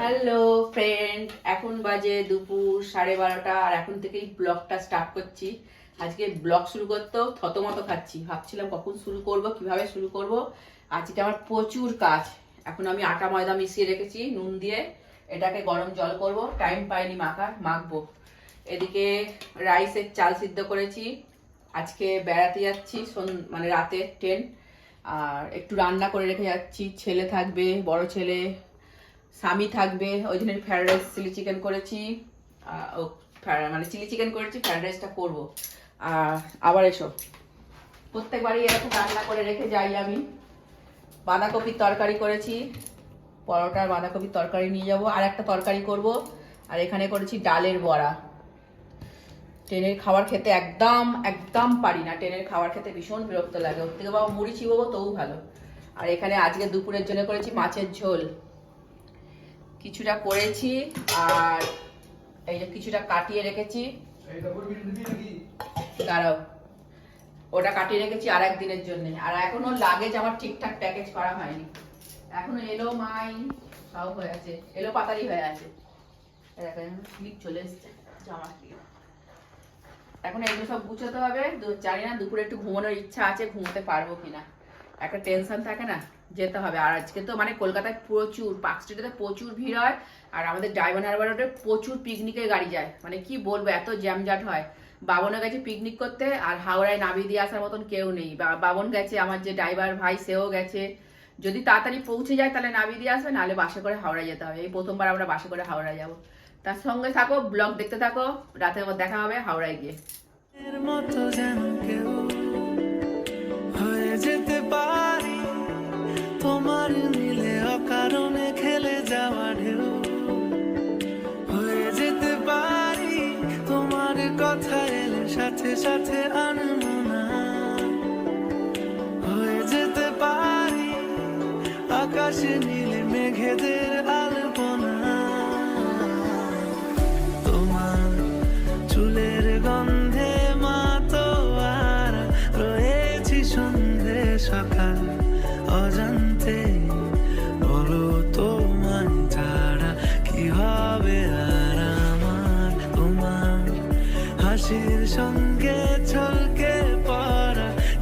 Hello friend এখন বাজে দুপুর সাড়ে বারোটা আর এখন থেকেই ব্লগটা স্টার্ট করছি। আজকে ব্লগ শুরু করতেও থতমত খাচ্ছি। ভাবছিলাম কখন শুরু করব, কীভাবে শুরু করব। আজকে আমার প্রচুর কাজ। এখন আমি আটা ময়দা মিশিয়ে রেখেছি, নুন দিয়ে। এটাকে গরম জল করব। টাইম পাইনি মাখার, মাখবো। এদিকে রাইসের চাল সিদ্ধ করেছি। আজকে বেড়াতে যাচ্ছি মানে রাতে ট্রেন আর একটু রান্না করে রেখে যাচ্ছি। ছেলে থাকবে, বড় ছেলে, স্বামী থাকবে। ওই জন্য ফ্রাইড রাইস চিলি চিকেন করেছি। ও মানে চিলি চিকেন করেছি ফ্রাইড রাইসটা করব। আর আবার এসো। প্রত্যেকবারই এরকম রান্না করে রেখে যাই আমি। বাঁধাকপির তরকারি করেছি। পরোটার বাঁধাকপির তরকারি নিয়ে যাব। আর একটা তরকারি করব। আর এখানে করেছি ডালের বড়া। ট্রেনের খাবার খেতে একদম একদম পারি না। ট্রেনের খাবার খেতে ভীষণ বিরক্ত লাগে। ওর থেকে বাবা মুড়ি চিববো তবু ভালো। আর এখানে আজকে দুপুরের জন্য করেছি মাছের ঝোল। কিছুটা করেছি, আর এই যে কিছুটা কাটিয়ে রেখেছি। দাঁড়াও। ওটা কাটিয়ে রেখেছি আর একদিনের জন্য। আর এখনও লাগেজ আমার ঠিকঠাক প্যাকেজ করা হয়নি। এখনও এলো মাই, সব হয়ে আছে। এলো পাতারি হয়ে আছে। ক্লিপ চলে এসছে। জামা ক্লিপ এখন এগুলো সব গুছোতে হবে। জানি না দুপুরে একটু ঘুমানোর ইচ্ছা আছে, ঘুমোতে পারব কিনা। একটা টেনশন থাকে না, যেতে হবে। আর আজকে তো মানে কলকাতায় প্রচুর, পার্ক স্ট্রিটে প্রচুর ভিড় হয়। আর আমাদের ডায়মন্ড হারবার রোডে প্রচুর পিকনিকের গাড়ি যায়। মানে কি বলব, এত জ্যামজাট হয়। বাবনও গেছে পিকনিক করতে, আর হাওড়ায় নামিয়ে দিয়ে আসার মতন কেউ নেই। বাবন গেছে, আমার যে ড্রাইভার ভাই, সেও গেছে। যদি তাড়াতাড়ি পৌঁছে যায়, তাহলে নামিয়ে দিয়ে আসবে, নাহলে বাসে করে হাওড়া যেতে হবে। এই প্রথমবার আমরা বাসে করে হাওড়া যাব। তার সঙ্গে থাকো ব্লগ দেখতে থাকো রাতে আবার দেখা হবে হাওড়ায় গিয়ে। মতো যেন কেউ হয়ে যেতে পারি, তোমার মিলে অকারণে খেলে যাওয়া ঢেউ। হয়ে যেতে পারি, তোমার কথা এলে সাথে সাথে আনমো না। হয়ে যেতে পারি, আকাশে নীলে মেঘেদের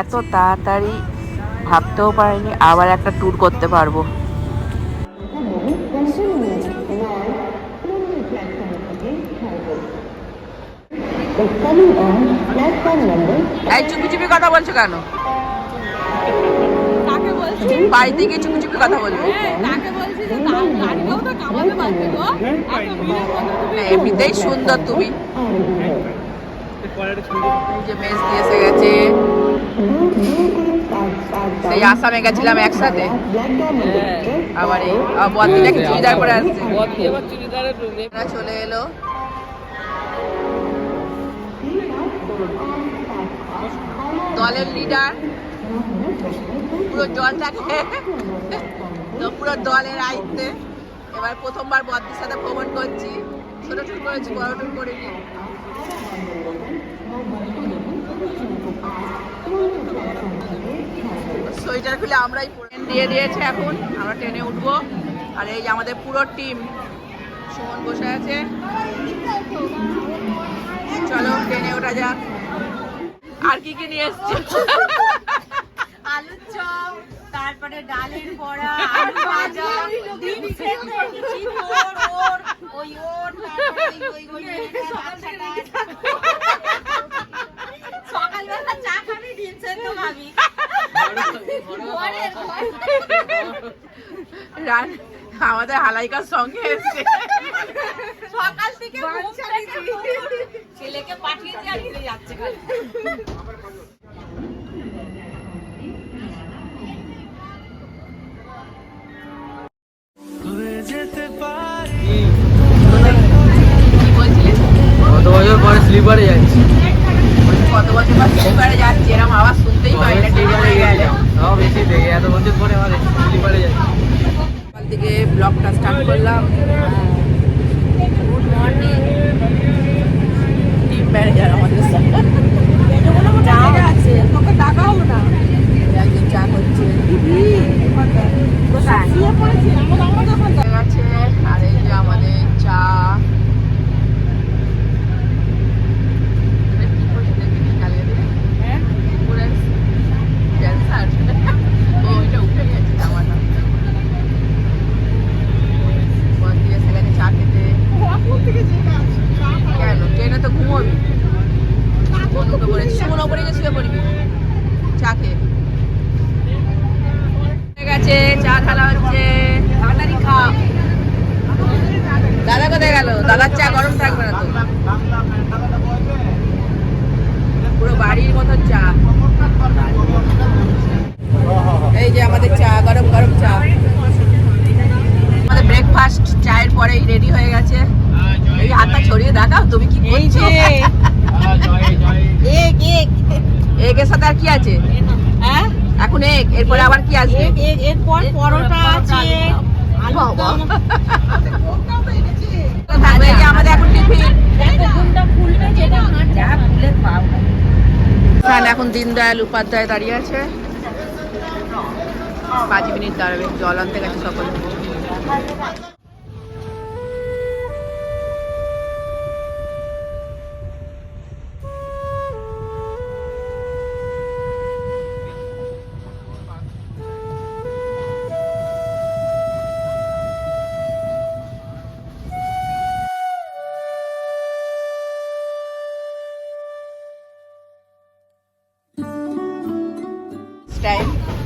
এত তাড়াতাড়ি ভাবতেও পারিনি আবার একটা ট্যুর করতে পারব। এই চুপি চুপি কথা বলছো কেন? বাড়িতে গিয়ে চুপি চুপি কথা বলবে। হ্যাঁ, এমনিতেই সুন্দর তুমি। দিয়ে এসে গেছে। আসামে একসাথে। আবার এই চুড়িদার চলে এলো। দলের লিডার পুরো জলটাকে, পুরো দলের আইতে এবার প্রথমবার বদ্দির সাথে ভ্রমণ করছি। ছোট টুর করেছি, বড় টুর করিনি। সোয়েটার খুলে আমরাই দিয়ে দিয়েছে এখন। আমরা ট্রেনে উঠবো। আর এই আমাদের পুরো টিম, সুমন বসে আছে। চলো, ট্রেনে ওঠা যাক। আর কি কি নিয়ে এসছে? আলুর চপ, তারপরে ডালের বড়া চিড় ওর ওই ওর তারপরে ওই ওই বাচ্চাটা সকালবেলা চা খাবি ডিম সেদ্ধ খাবি ঘরের ঘর। রান আমাদের হালাইকার সঙ্গে এসছে। সকাল থেকে। ছেলেকে আর খেলে যাচ্ছে কত বছর পরে স্লিপারে যাচ্ছি। কত বছর পর স্লিপারে যাচ্ছি? এরকম আওয়াজ শুনতেই পাই না। স্লিপারে স্লিপারে গেলে তাও বেশি দেখে এত বছর পরে আমার স্লিপারে যাচ্ছি। থেকে ব্লগটা স্টার্ট করলাম। গুড মর্নিং টিম ম্যানেজার আমাদের চা করছে হয়ে গেছে আর এই যে আমাদের চা এটা কি করছে দেখবি কি কালিয়ে দিলে? পুরো dancer। ও, এটা উঠে গেছে জামাটা। বন্ধি এসে গেছে চা খেতে। কেন? ট্রেনে তো ঘুমোবি। বন্ধুকে বলেছি, সুমন ওপরে গিয়ে শুয়ে পড়বি। চা খেয়ে। হয়ে গেছে চা খেলা হচ্ছে তাড়াতাড়ি খা দাদা কোথায় গেল দাদার চা গরম থাকবে না তো পুরো বাড়ির মতন চা এই যে আমাদের চা গরম গরম চা আমাদের ব্রেকফাস্ট চায়ের পরেই রেডি হয়ে গেছে। এই হাতটা ছড়িয়ে দেখাও তুমি কি করছ? এক এক এগের সাথে আর কি আছে? হ্যাঁ? এখন এগ এরপরে আবার কি আসবে? এক এক এরপর পরোটা আছে। আমাদের টিফিন? এখন দীনদয়াল উপাধ্যায় দাঁড়িয়ে আছে। পাঁচ মিনিট দাঁড়াবে জল আনতে গেছে সকলে।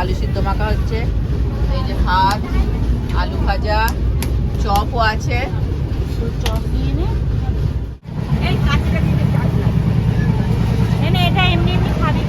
আলু সিদ্ধ মাখা হচ্ছে। এই যে ভাত, আলু ভাজা, চপও আছে। এই কাঁচটা চাট এনে এটা এমনি এমনি খাবি।